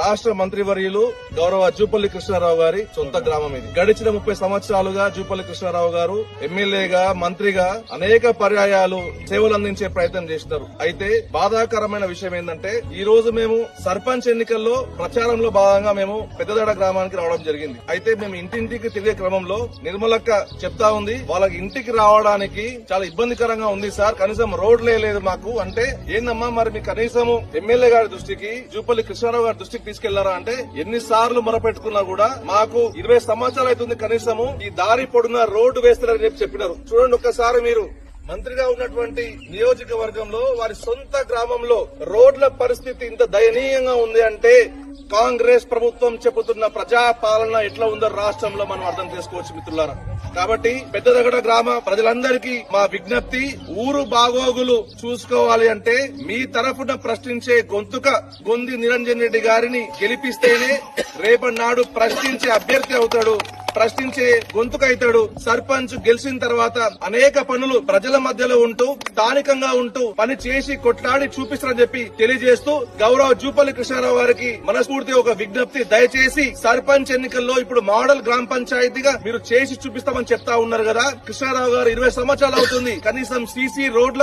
రాష్ట్ర మంత్రివర్యులు గౌరవ జూపల్లి కృష్ణారావు గారి సొంత గ్రామం ఇది. గడిచిన ముప్పై సంవత్సరాలుగా జూపల్లి కృష్ణారావు గారు ఎమ్మెల్యేగా మంత్రిగా అనేక పర్యాయాలు సేవలు అందించే ప్రయత్నం చేసినారు. అయితే బాధాకరమైన విషయం ఏంటంటే ఈ రోజు మేము సర్పంచ్ ఎన్నికల్లో ప్రచారంలో భాగంగా మేము పెద్దదడ గ్రామానికి రావడం జరిగింది. అయితే మేము ఇంటింటికి తిరిగే క్రమంలో నిర్మలక్క చెప్తా ఉంది వాళ్ళకి ఇంటికి రావడానికి చాలా ఇబ్బందికరంగా ఉంది సార్ కనీసం రోడ్లే లేదు మాకు. అంటే ఏందమ్మా మరి మీ కనీసం ఎమ్మెల్యే గారి దృష్టికి జూపల్లి కృష్ణారావు గారి దృష్టికి తీసుకెళ్ళారా అంటే ఎన్ని సార్లు మొరపెట్టుకున్నా కూడా మాకు ఇరవై సంవత్సరాలు అవుతుంది కనీసము. ఈ దారి పొడున రోడ్డు వేస్తారని చెప్పి చెప్పినారు. చూడండి ఒక్కసారి మీరు. మంత్రిగా ఉన్నటువంటి నియోజకవర్గంలో వారి సొంత గ్రామంలో రోడ్ల పరిస్థితి ఇంత దయనీయంగా ఉంది అంటే కాంగ్రెస్ ప్రభుత్వం చెబుతున్న ప్రజా పాలన ఎట్లా ఉందో రాష్ట్రంలో మనం అర్థం చేసుకోవచ్చు మిత్రులారా. కాబట్టి పెద్దదగడ గ్రామ ప్రజలందరికీ మా విజ్ఞప్తి ఊరు బాగోగులు చూసుకోవాలి అంటే మీ తరఫున ప్రశ్నించే గొంతుక గొంది నిరంజన్ రెడ్డి గారిని గెలిపిస్తేనే రేపటి నాడు ప్రశ్నించే అభ్యర్థి అవుతాడు ప్రశ్నించే గొంతుకైతాడు. సర్పంచ్ గెలిచిన తర్వాత అనేక పనులు ప్రజల మధ్యలో ఉంటూ స్థానికంగా ఉంటూ పని చేసి కొట్లాడి చూపిస్తారని చెప్పి తెలియజేస్తూ గౌరవ జూపల్లి కృష్ణారావు గారికి మనస్ఫూర్తి ఒక విజ్ఞప్తి దయచేసి సర్పంచ్ ఎన్నికల్లో ఇప్పుడు మోడల్ గ్రామ పంచాయతీగా మీరు చేసి చూపిస్తామని చెప్తా ఉన్నారు కదా. కృష్ణారావు గారు ఇరవై సంవత్సరాలు అవుతుంది. కనీసం సీసీ రోడ్ల